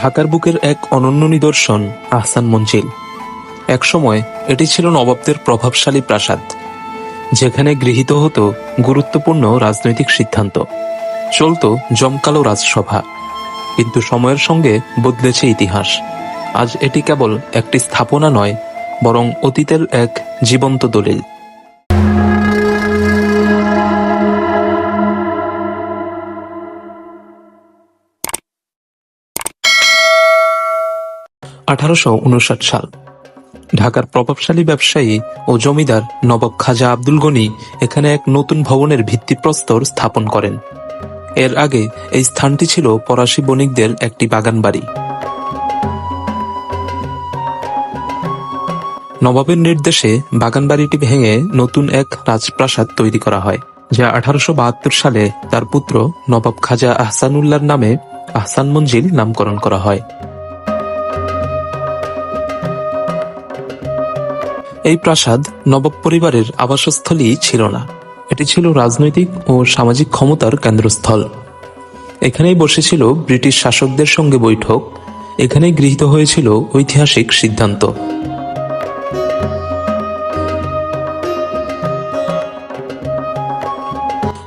ঢাকার বুকের এক অনন্য নিদর্শন, আহসান মঞ্জিল। একসময় এটি ছিল নবাবদের প্রভাবশালী প্রাসাদ, যেখানে গৃহীত হতো গুরুত্বপূর্ণ রাজনৈতিক সিদ্ধান্ত। চলত জমকালো রাজসভা, কিন্তু সময়ের সঙ্গে বদলেছে ইতিহাস। আজ এটি কেবল একটি স্থাপনা নয়, বরং অতীতের এক জীবন্ত দলিল। আঠারোশো উনষাট সাল। ঢাকার প্রভাবশালী ব্যবসায়ী ও জমিদার নবাব খাজা আব্দুল গনি এখানে এক নতুন ভবনের ভিত্তিপ্রস্তর স্থাপন করেন। এর আগে এই স্থানটি ছিল ফরাসি বণিকদের একটি বাগান বাড়ি নবাবের নির্দেশে বাগান বাড়িটি ভেঙে নতুন এক রাজপ্রাসাদ তৈরি করা হয়, যা আঠারোশো বাহাত্তর সালে তার পুত্র নবাব খাজা আহসানুল্লাহর নামে আহসান মঞ্জিল নামকরণ করা হয়। এই প্রাসাদ নবাব পরিবারের আবাসস্থলী ছিল না। এটি ছিল রাজনৈতিক ও সামাজিক ক্ষমতার কেন্দ্রস্থল। এখানেই বসেছিল ব্রিটিশ শাসকদের সঙ্গে বৈঠক। এখানেই গৃহীত হয়েছিল ঐতিহাসিক সিদ্ধান্ত।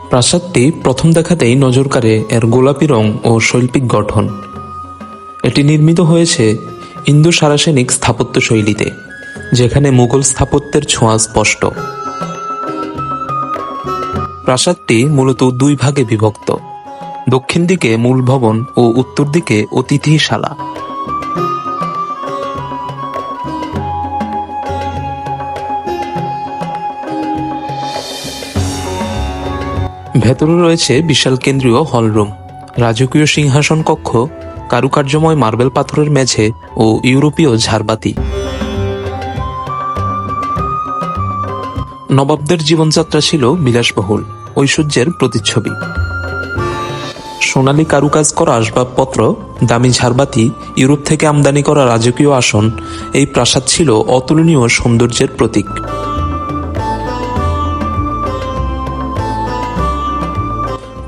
প্রাসাদটি প্রথম দেখাতেই নজর কাড়ে এর গোলাপি রং ও শৈল্পিক গঠন। এটি নির্মিত হয়েছে ইন্দো সারাসেনিক স্থাপত্য শৈলীতে যেখানে মুঘল স্থাপত্যের ছোঁয়া স্পষ্ট। প্রাসাদটি মূলত দুই ভাগে বিভক্ত। দক্ষিণ দিকে মূল ভবন ও উত্তর দিকে অতিথিশালা। ভেতরে রয়েছে বিশাল কেন্দ্রীয় হলরুম। রাজকীয় সিংহাসন কক্ষ, কারুকার্যময় মার্বেল পাথরের মেঝে ও ইউরোপীয় ঝাড়বাতি। নবাবদের জীবনযাত্রা ছিল বিলাসবহুল, ঐশ্বর্যের প্রতিচ্ছবি। সোনালী কারুকাজ করা আসবাবপত্র, দামি ঝাড়বাতি, ইউরোপ থেকে আমদানি করা রাজকীয় আসন, এই প্রাসাদ ছিল অতুলনীয় সৌন্দর্যের প্রতীক।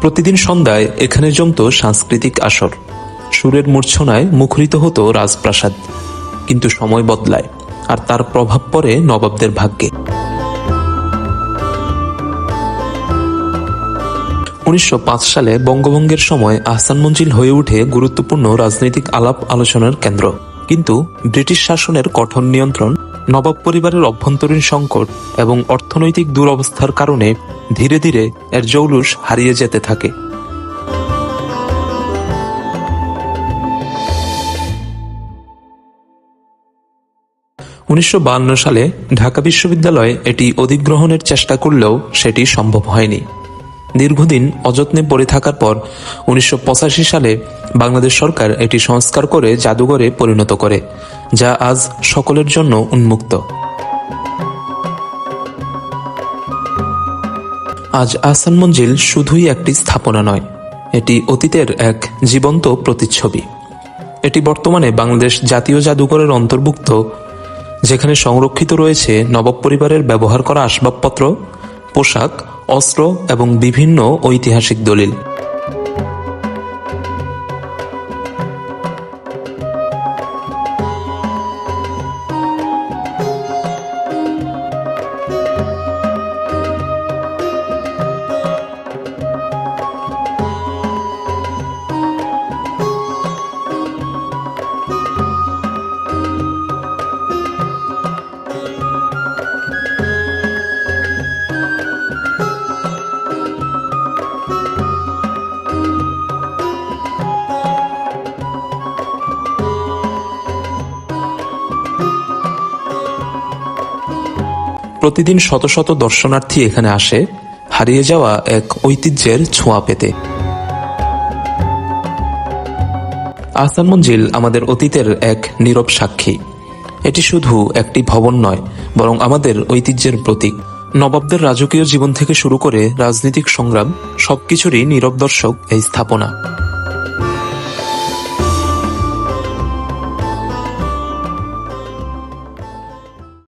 প্রতিদিন সন্ধ্যায় এখানে জমত সাংস্কৃতিক আসর। সুরের মূর্ছনায় মুখরিত হতো রাজপ্রাসাদ। কিন্তু সময় বদলায়, আর তার প্রভাব পড়ে নবাবদের ভাগ্যে। উনিশশো পাঁচ সালে বঙ্গভঙ্গের সময় আহসান মঞ্জিল হয়ে ওঠে গুরুত্বপূর্ণ রাজনৈতিক আলাপ আলোচনার কেন্দ্র। কিন্তু ব্রিটিশ শাসনের কঠোর নিয়ন্ত্রণ, নবাব পরিবারের অভ্যন্তরীণ সংকট এবং অর্থনৈতিক দুরবস্থার কারণে ধীরে ধীরে এর জৌলুস হারিয়ে যেতে থাকে। উনিশশো সালে ঢাকা বিশ্ববিদ্যালয়ে এটি অধিগ্রহণের চেষ্টা করলেও সেটি সম্ভব হয়নি। দীর্ঘদিন অযত্নে পড়ে থাকার পর উনিশশো পঁচাশি সালে বাংলাদেশ সরকার এটি সংস্কার করে জাদুঘরে পরিণত করে, যা আজ সকলের জন্য উন্মুক্ত। আজ আহসান মঞ্জিল শুধুই একটি স্থাপনা নয়, এটি অতীতের এক জীবন্ত প্রতিচ্ছবি। এটি বর্তমানে বাংলাদেশ জাতীয় জাদুঘরের অন্তর্ভুক্ত, যেখানে সংরক্ষিত রয়েছে নবাব পরিবারের ব্যবহার করা আসবাবপত্র, পোশাক অস্ত্র এবং বিভিন্ন ঐতিহাসিক দলিল। প্রতিদিন শত শত দর্শনার্থী এখানে আসে, হারিয়ে যাওয়া এক ঐতিহ্যের ছোঁয়া পেতে। আহসান মঞ্জিল আমাদের অতীতের এক নীরব সাক্ষী। এটি শুধু একটি ভবন নয়, বরং আমাদের ঐতিহ্যের প্রতীক। নবাবদের রাজকীয় জীবন থেকে শুরু করে রাজনৈতিক সংগ্রাম, সবকিছুরই নীরব দর্শক এই স্থাপনা।